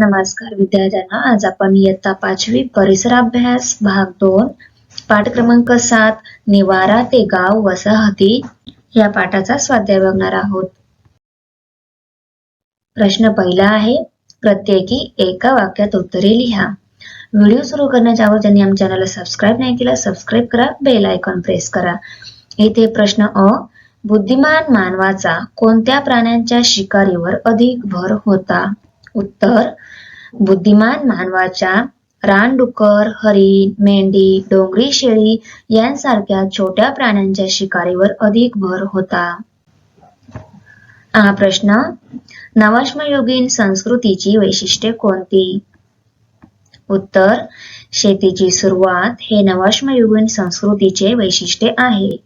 नमस्कार विद्यार्थ्यांना. आज आपण इयत्ता पाचवी परिसराभ्यास भाग दोन पाठ क्रमांक सात निवारा ते गाव वसाहती या पाठाचा स्वाध्याय बघणार आहोत. प्रश्न पहिला आहे प्रत्येकी एका वाक्यात उत्तरे लिहा. व्हिडिओ सुरू करण्याच्या अगोदर ज्यांनी आमच्या चॅनलला सबस्क्राईब नाही केला सबस्क्राईब करा बेल आयकॉन प्रेस करा. येथे प्रश्न अ बुद्धिमान मानवाचा कोणत्या प्राण्यांच्या शिकारीवर अधिक भर होता? उत्तर बुद्धिमान मानवाच्या रानडुकर हरिण मेंढी डोंगरी शेळी यांसारख्या छोट्या प्राण्यांच्या शिकारीवर अधिक भर होता. हा प्रश्न नवाश्मयुगीन संस्कृतीची वैशिष्ट्ये कोणती? उत्तर शेतीची सुरुवात हे नवाश्मयुगीन संस्कृतीचे वैशिष्ट्य आहे.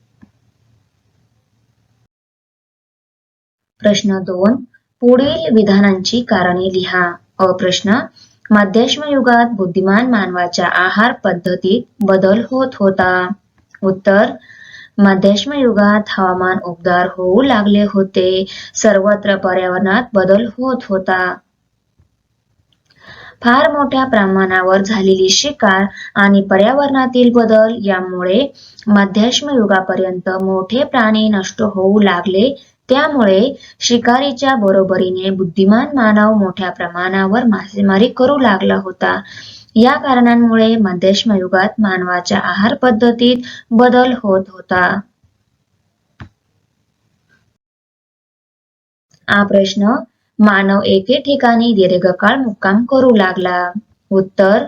प्रश्न दोन पुढील विधानांची कारणे लिहा. अ प्रश्न मध्यश्म युगात बुद्धिमान मानवाच्या आहार पद्धतीत बदल होत होता. उत्तर मध्यश्म युगात हवामान उबदार होऊ लागले होते. सर्वत्र पर्यावरणात बदल होत होता. फार मोठ्या प्रमाणावर झालेली शिकार आणि पर्यावरणातील बदल यामुळे मध्यश्म युगापर्यंत मोठे प्राणी नष्ट होऊ लागले. त्यामुळे शिकारीच्या बरोबरीने बुद्धिमान मानव मोठ्या प्रमाणावर मासेमारी करू लागला होता. या कारणांमुळे मध्यश्म युगात मानवाच्या आहार पद्धतीत बदल होत होता. हा प्रश्न मानव एके ठिकाणी दीर्घकाळ मुक्काम करू लागला. उत्तर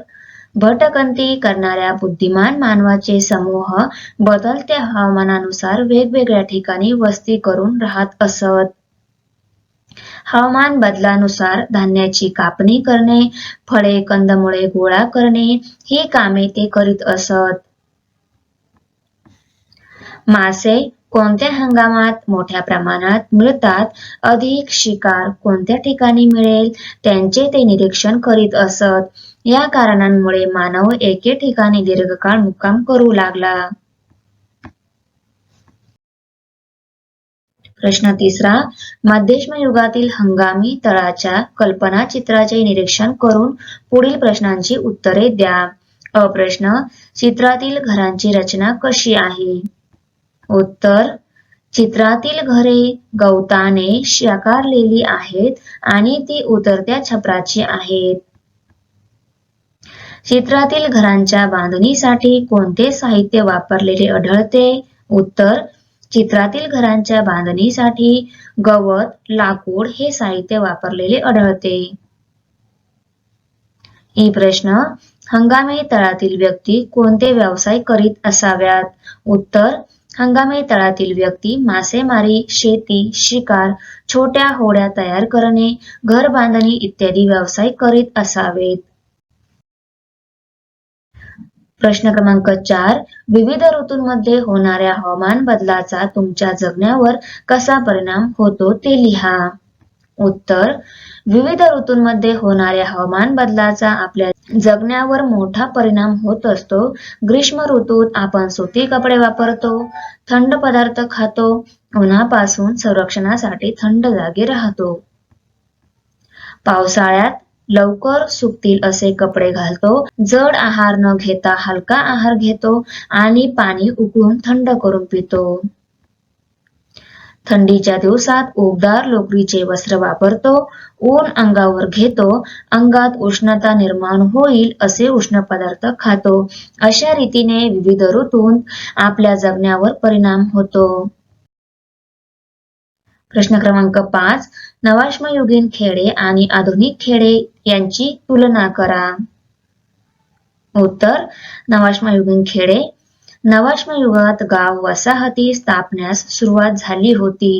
भटकंती करणाऱ्या बुद्धिमान मानवाचे समूह बदलत्या हवामानानुसार वेगवेगळ्या ठिकाणी वस्ती करून राहत असत. हवामान बदलानुसार धान्याची कापणी करणे फळे कंदमुळे गोळा करणे ही कामे ते करीत असत. मासे कोणत्या हंगामात मोठ्या प्रमाणात मिळतात? अधिक शिकार कोणत्या ठिकाणी मिळेल? त्यांचे ते निरीक्षण करीत असत. या कारणांमुळे मानव एके ठिकाणी दीर्घकाळ मुक्काम करू लागला. प्रश्न तिसरा मध्यश्म युगातील हंगामी तळाच्या कल्पना चित्राचे निरीक्षण करून पुढील प्रश्नांची उत्तरे द्या. अ प्रश्न चित्रातील घरांची रचना कशी आहे? उत्तर चित्रातील घरे गवताने साकारलेली आहेत आणि ती उतरत्या छपराची आहेत. चित्रातील घरांच्या बांधणीसाठी कोणते साहित्य वापरलेले आढळते? उत्तर चित्रातील घरांच्या बांधणीसाठी गवत लाकूड हे साहित्य वापरलेले आढळते. ही प्रश्न हंगामी तळातील व्यक्ती कोणते व्यवसाय करीत असाव्यात? उत्तर हंगामी तळातील व्यक्ती मासेमारी शेती शिकार छोट्या होड्या तयार करणे घर बांधणी इत्यादी व्यवसाय करीत असावेत. प्रश्न क्रमांक चार विविध ऋतूंमध्ये होणाऱ्या हवामान बदलाचा तुमच्या जगण्यावर कसा परिणाम होतो ते लिहा. उत्तर विविध ऋतूंमध्ये होणाऱ्या हवामान बदलाचा आपल्या जगण्यावर मोठा परिणाम होत असतो. ग्रीष्म ऋतूत आपण सुती कपडे वापरतो थंड पदार्थ खातो उन्हापासून संरक्षणासाठी थंड जागी राहतो. पावसाळ्यात लवकर सुकतील असे कपडे घालतो. जड आहार न घेता हलका आहार घेतो आणि पाणी उकळून थंड करून पितो. थंडीच्या दिवसात उबदार लोकरीचे वस्त्र वापरतो. ऊन अंगावर घेतो. अंगात उष्णता निर्माण होईल असे उष्ण पदार्थ खातो. अशा रीतीने विविध ऋतूंत आपल्या जगण्यावर परिणाम होतो. प्रश्न क्रमांक पाच नवाश्मयुगीन खेडे आणि आधुनिक खेडे यांची तुलना करा. उत्तर नवाश्मयुगीन खेडे. नवाश्मयुगात गाव वसाहती स्थापण्यास सुरुवात झाली होती.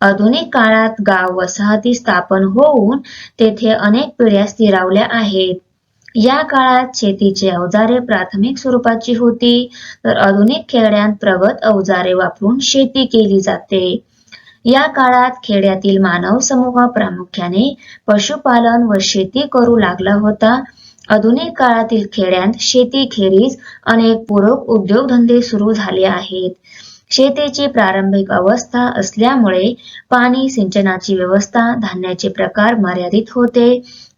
आधुनिक काळात गाव वसाहती स्थापन होऊन तेथे अनेक पिढ्या स्थिरावल्या आहेत. या काळात शेतीची अवजारे प्राथमिक स्वरूपाची होती तर आधुनिक खेड्यात प्रगत अवजारे वापरून शेती केली जाते. या काळात खेड्यातील मानव समूह प्रामुख्याने पशुपालन व शेती करू लागला होता. आधुनिक काळातील खेड्यात शेतीखेरीज अनेक पूरक उद्योगधंदे सुरू झाले आहेत. शेतीची प्रारंभिक अवस्था असल्यामुळे पाणी सिंचनाची व्यवस्था धान्याचे प्रकार मर्यादित होते.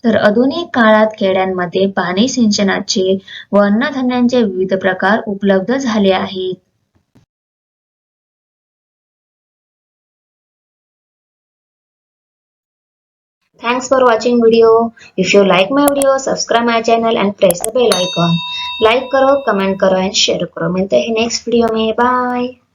तर आधुनिक काळात खेड्यांमध्ये पाणी सिंचनाचे व अन्नधान्यांचे विविध प्रकार उपलब्ध झाले आहेत. Thanks for watching video. If you like my video, subscribe my channel and press the bell icon. Like करो, comment करो and share करो. मिलते हैं next video में. Bye.